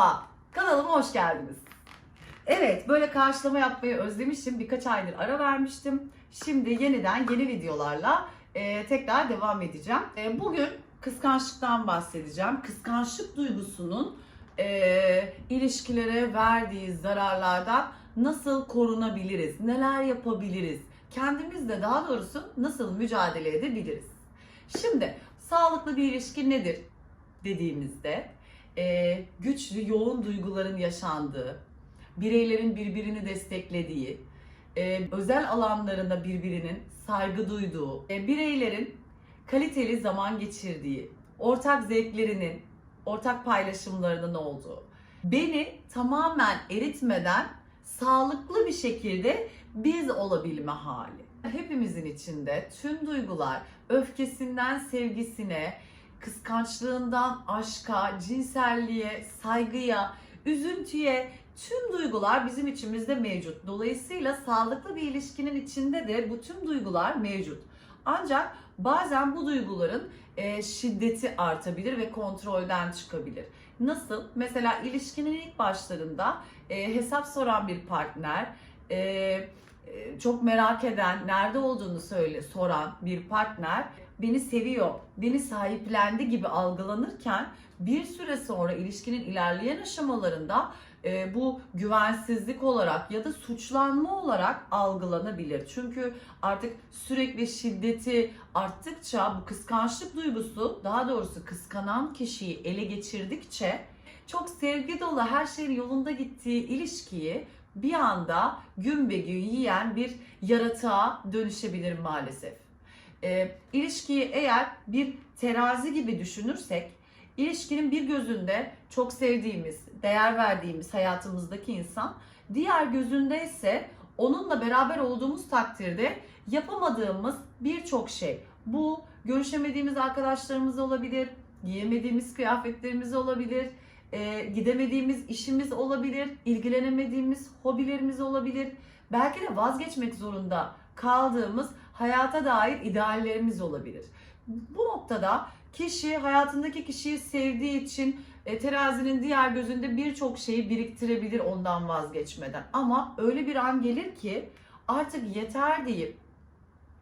Merhaba, kanalıma hoş geldiniz. Evet, böyle karşılama yapmayı özlemişim. Birkaç aydır ara vermiştim. Şimdi yeniden yeni videolarla e, tekrar devam edeceğim. E, bugün kıskançlıktan bahsedeceğim. Kıskançlık duygusunun e, ilişkilere verdiği zararlardan nasıl korunabiliriz, neler yapabiliriz, kendimizle daha doğrusu nasıl mücadele edebiliriz. Şimdi sağlıklı bir ilişki nedir dediğimizde e, güçlü, yoğun duyguların yaşandığı, bireylerin birbirini desteklediği, e, özel alanlarında birbirinin saygı duyduğu, e, bireylerin kaliteli zaman geçirdiği, ortak zevklerinin, ortak paylaşımlarının olduğu, beni tamamen eritmeden sağlıklı bir şekilde biz olabilme hali. Hepimizin içinde tüm duygular öfkesinden sevgisine, kıskançlığından aşka, cinselliğe, saygıya, üzüntüye tüm duygular bizim içimizde mevcut. Dolayısıyla sağlıklı bir ilişkinin içinde de bu tüm duygular mevcut. Ancak bazen bu duyguların e, şiddeti artabilir ve kontrolden çıkabilir. Nasıl? Mesela ilişkinin ilk başlarında e, hesap soran bir partner, e, çok merak eden, nerede olduğunu söyle soran bir partner beni seviyor, beni sahiplendi gibi algılanırken bir süre sonra ilişkinin ilerleyen aşamalarında e, bu güvensizlik olarak ya da suçlanma olarak algılanabilir. Çünkü artık sürekli şiddeti arttıkça bu kıskançlık duygusu daha doğrusu kıskanan kişiyi ele geçirdikçe çok sevgi dolu her şeyin yolunda gittiği ilişkiyi bir anda gün be gün yiyen bir yaratığa dönüşebilir maalesef. E, ilişkiyi eğer bir terazi gibi düşünürsek ilişkinin bir gözünde çok sevdiğimiz, değer verdiğimiz hayatımızdaki insan, diğer gözünde ise onunla beraber olduğumuz takdirde yapamadığımız birçok şey. Bu görüşemediğimiz arkadaşlarımız olabilir, giyemediğimiz kıyafetlerimiz olabilir, e, gidemediğimiz işimiz olabilir, ilgilenemediğimiz hobilerimiz olabilir. Belki de vazgeçmek zorunda kaldığımız hayata dair ideallerimiz olabilir. Bu noktada kişi hayatındaki kişiyi sevdiği için e, terazinin diğer gözünde birçok şeyi biriktirebilir ondan vazgeçmeden. Ama öyle bir an gelir ki artık yeter deyip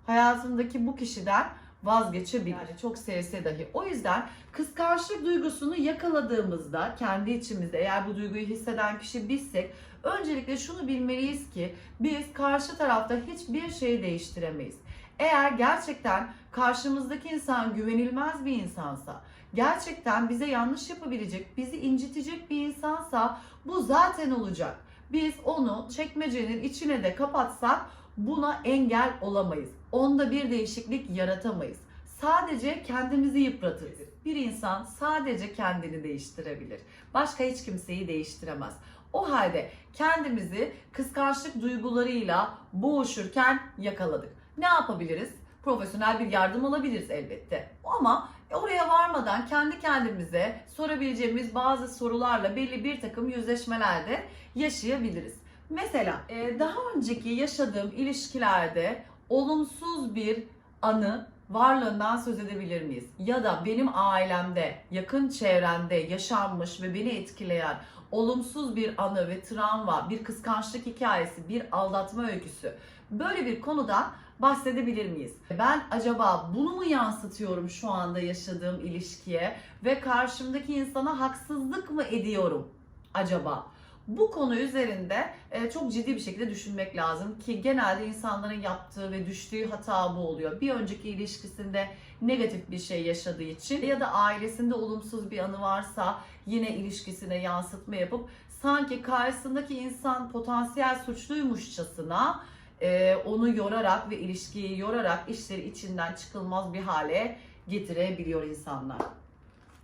hayatındaki bu kişiden vazgeçebilir. Yani çok sevse dahi. O yüzden kıskançlık duygusunu yakaladığımızda kendi içimizde eğer bu duyguyu hisseden kişi bizsek öncelikle şunu bilmeliyiz ki biz karşı tarafta hiçbir şeyi değiştiremeyiz. Eğer gerçekten karşımızdaki insan güvenilmez bir insansa, gerçekten bize yanlış yapabilecek, bizi incitecek bir insansa bu zaten olacak. Biz onu çekmecenin içine de kapatsak buna engel olamayız. Onda bir değişiklik yaratamayız. Sadece kendimizi yıpratırız. Bir insan sadece kendini değiştirebilir. Başka hiç kimseyi değiştiremez. O halde kendimizi kıskançlık duygularıyla boğuşurken yakaladık. Ne yapabiliriz? Profesyonel bir yardım alabiliriz elbette. Ama oraya varmadan kendi kendimize sorabileceğimiz bazı sorularla belli bir takım yüzleşmelerde yaşayabiliriz. Mesela e, daha önceki yaşadığım ilişkilerde olumsuz bir anı varlığından söz edebilir miyiz? Ya da benim ailemde, yakın çevremde yaşanmış ve beni etkileyen olumsuz bir anı ve travma, bir kıskançlık hikayesi, bir aldatma öyküsü böyle bir konudan bahsedebilir miyiz? Ben acaba bunu mu yansıtıyorum şu anda yaşadığım ilişkiye ve karşımdaki insana haksızlık mı ediyorum acaba? Bu konu üzerinde e, çok ciddi bir şekilde düşünmek lazım ki genelde insanların yaptığı ve düştüğü hata bu oluyor. Bir önceki ilişkisinde negatif bir şey yaşadığı için ya da ailesinde olumsuz bir anı varsa yine ilişkisine yansıtma yapıp sanki karşısındaki insan potansiyel suçluymuşçasına e, onu yorarak ve ilişkiyi yorarak işleri içinden çıkılmaz bir hale getirebiliyor insanlar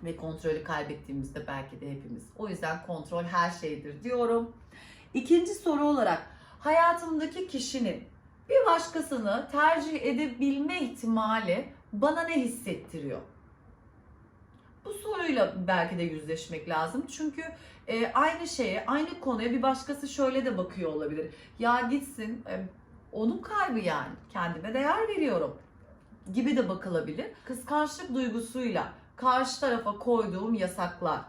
ve kontrolü kaybettiğimizde belki de hepimiz. O yüzden kontrol her şeydir diyorum. İkinci soru olarak hayatımdaki kişinin bir başkasını tercih edebilme ihtimali bana ne hissettiriyor? Bu soruyla belki de yüzleşmek lazım. Çünkü e, aynı şeye, aynı konuya bir başkası şöyle de bakıyor olabilir. Ya gitsin, e, onun kaybı yani. Kendime değer veriyorum gibi de bakılabilir. Kıskançlık duygusuyla karşı tarafa koyduğum yasaklar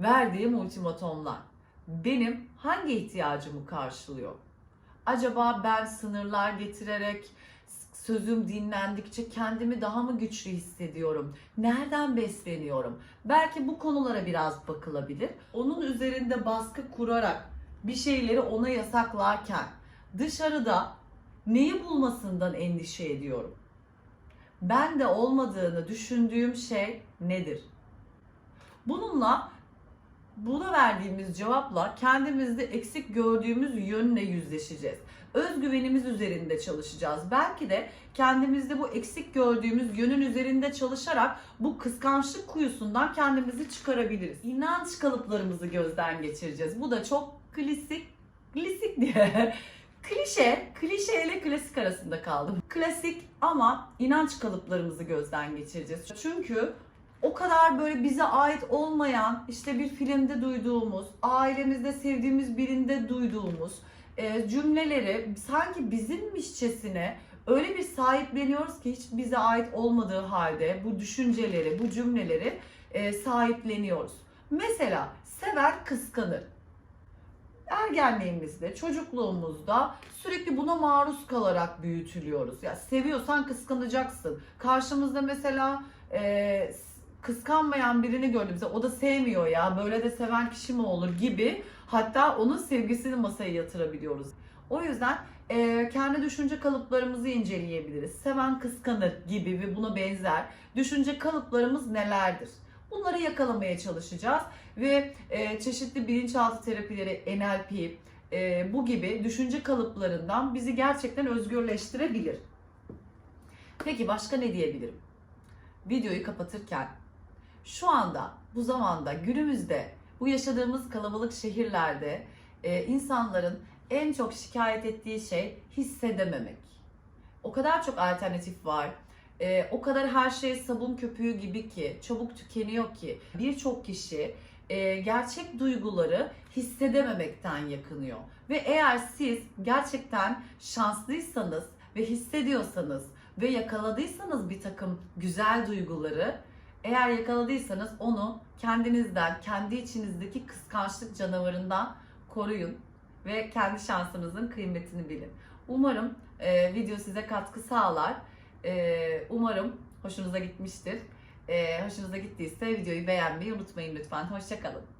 verdiğim ultimatomlar benim hangi ihtiyacımı karşılıyor? Acaba ben sınırlar getirerek sözüm dinlendikçe kendimi daha mı güçlü hissediyorum? Nereden besleniyorum? Belki bu konulara biraz bakılabilir. Onun üzerinde baskı kurarak bir şeyleri ona yasaklarken dışarıda neyi bulmasından endişe ediyorum? Ben de olmadığını düşündüğüm şey nedir? Bununla buna verdiğimiz cevapla kendimizde eksik gördüğümüz yönle yüzleşeceğiz. Özgüvenimiz üzerinde çalışacağız. Belki de kendimizde bu eksik gördüğümüz yönün üzerinde çalışarak bu kıskançlık kuyusundan kendimizi çıkarabiliriz. İnanç kalıplarımızı gözden geçireceğiz. Bu da çok klasik, klasik diye klişe, klişe ile klasik arasında kaldım. Klasik ama inanç kalıplarımızı gözden geçireceğiz. Çünkü o kadar böyle bize ait olmayan, işte bir filmde duyduğumuz, ailemizde sevdiğimiz birinde duyduğumuz e, cümleleri sanki bizimmişçesine öyle bir sahipleniyoruz ki hiç bize ait olmadığı halde bu düşünceleri, bu cümleleri e, sahipleniyoruz. Mesela sever kıskanır. Ergenliğimizde, çocukluğumuzda sürekli buna maruz kalarak büyütülüyoruz. Ya seviyorsan kıskanacaksın. Karşımızda mesela e, kıskanmayan birini gördüğümüzde o da sevmiyor ya böyle de seven kişi mi olur gibi hatta onun sevgisini masaya yatırabiliyoruz. O yüzden e, kendi düşünce kalıplarımızı inceleyebiliriz. Seven kıskanır gibi ve buna benzer düşünce kalıplarımız nelerdir? Bunları yakalamaya çalışacağız ve e, çeşitli bilinçaltı terapileri, NLP, e, bu gibi düşünce kalıplarından bizi gerçekten özgürleştirebilir. Peki başka ne diyebilirim? Videoyu kapatırken şu anda, bu zamanda, günümüzde, bu yaşadığımız kalabalık şehirlerde e, insanların en çok şikayet ettiği şey hissedememek. O kadar çok alternatif var. E, o kadar her şey sabun köpüğü gibi ki, çabuk tükeniyor ki birçok kişi e, gerçek duyguları hissedememekten yakınıyor. Ve eğer siz gerçekten şanslıysanız ve hissediyorsanız ve yakaladıysanız bir takım güzel duyguları eğer yakaladıysanız onu kendinizden, kendi içinizdeki kıskançlık canavarından koruyun ve kendi şansınızın kıymetini bilin. Umarım e, video size katkı sağlar. E, umarım hoşunuza gitmiştir. E, hoşunuza gittiyse videoyu beğenmeyi unutmayın lütfen. Hoşçakalın.